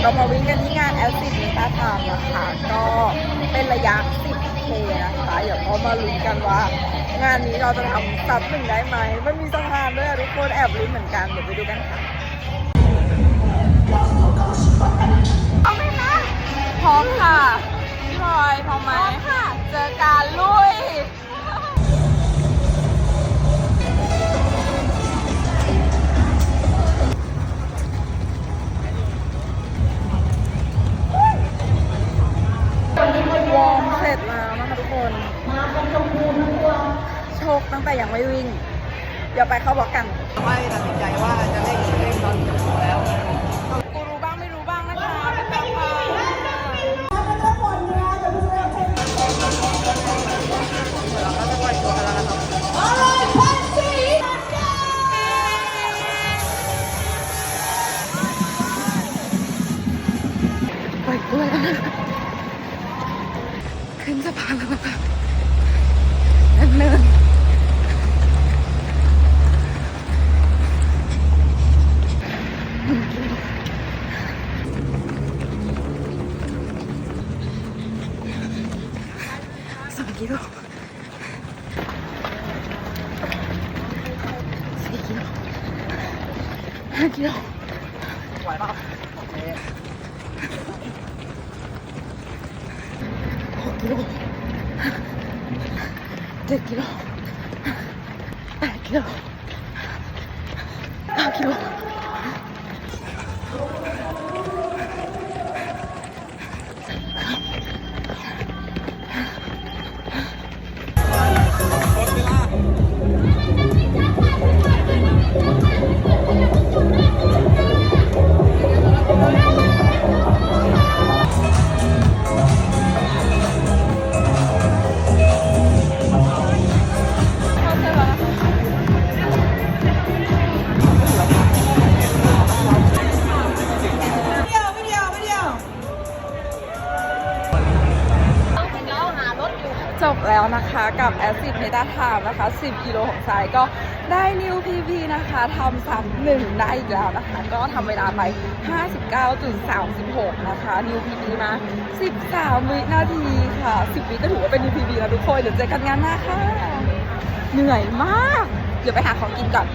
เรามาวิ่งกันที่งานแอลซิมิตาทามนะคะ ก็เป็นระยะ 10K นะคะเดี๋ยวเรามาลุ้นกันว่า งานนี้เราจะทำซับหนึ่งได้ไหม มันมีสะพานด้วยอะทุกคนแอบลุ้นเหมือนกัน เดี๋ยวไปดูกันค่ะ ชคตั้งแต่ยังไม่วิ่ง เดี๋ยวไปเข้าบอกกันไม่ตัดสินใจว่าจะเล่นหรือเล่นตอนจบแล้วกูรู้บ้างไม่รู้บ้างนะคะพี่แป๊บค่ะปล่อยกล้วยแล้วนะคะขึ้นสะพานแล้วนะคะเนิน สองกิโลสี่กิโลห้ากิโลไหวเปล่าห จบแล้วนะคะกับแอซิดเมตาทามนะคะ 10 กิโลของสายก็ได้นิวพีพีนะคะทำซ้ำหนึ่งได้อีกแล้วนะคะ ก็ทำเวลาไป 59.36 นะคะ นิวพีพีมา 13 วินาทีค่ะ 10 วิก็ถือว่าเป็นนิวพีพีแล้วทุกคนเดี๋ยวเจอกันงานหน้าค่ะ เหนื่อยมาก เดี๋ยวไปหาของกินก่อน